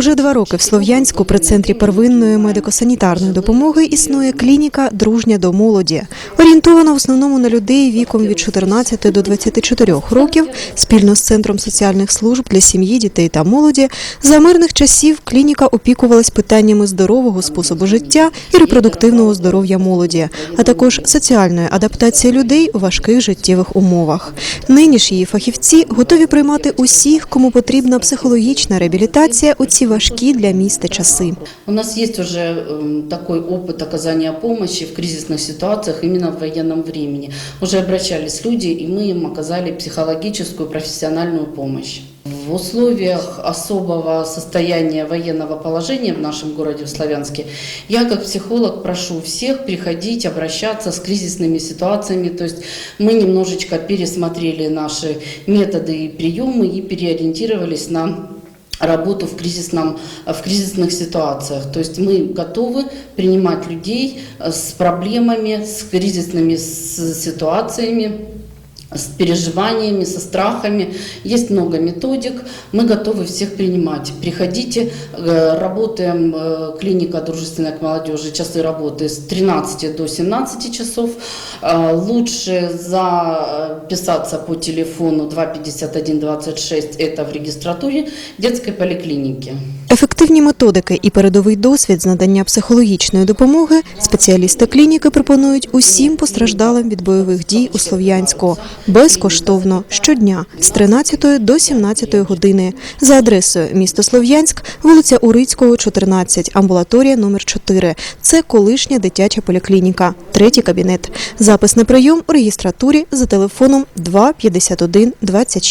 Уже два роки в Слов'янську при центрі первинної медико-санітарної допомоги існує клініка Дружня до молоді. Орієнтована в основному на людей віком від 14 до 24 років, спільно з центром соціальних служб для сім'ї, дітей та молоді. За мирних часів клініка опікувалась питаннями здорового способу життя і репродуктивного здоров'я молоді, а також соціальної адаптації людей у важких життєвих умовах. Нині ж її фахівці готові приймати усіх, кому потрібна психологічна реабілітація у ці важкі для міста часи. У нас есть уже м, такой опыт оказания помощи в кризисных ситуациях именно в военном времени. Уже обращались люди, и мы им оказали психологическую, профессиональную помощь. В условиях особого состояния военного положения в нашем городе, в Славянске, я как психолог прошу всех приходить, обращаться с кризисными ситуациями. То есть мы немножечко пересмотрели наши методы и приемы и переориентировались на работу в, кризисном, в кризисных ситуациях. То есть мы готовы принимать людей э, с проблемами, с кризисными с- ситуациями, с переживаниями, со страхами. Есть много методик, мы готовы всех принимать. Приходите, э, работаем, э, клиника дружественная к молодежи, часы работы с 13 до 17 часов. Э, Лучше записаться по телефону 251 26, это в регистратуре детской поликлиники. Ефективні методики і передовий досвід з надання психологічної допомоги спеціалісти клініки пропонують усім постраждалим від бойових дій у Слов'янську безкоштовно щодня з 13 до 17 години за адресою місто Слов'янськ, вулиця Урицького, 14, амбулаторія номер 4. Це колишня дитяча поліклініка, третій кабінет. Запис на прийом у реєстратурі за телефоном 2 51 26.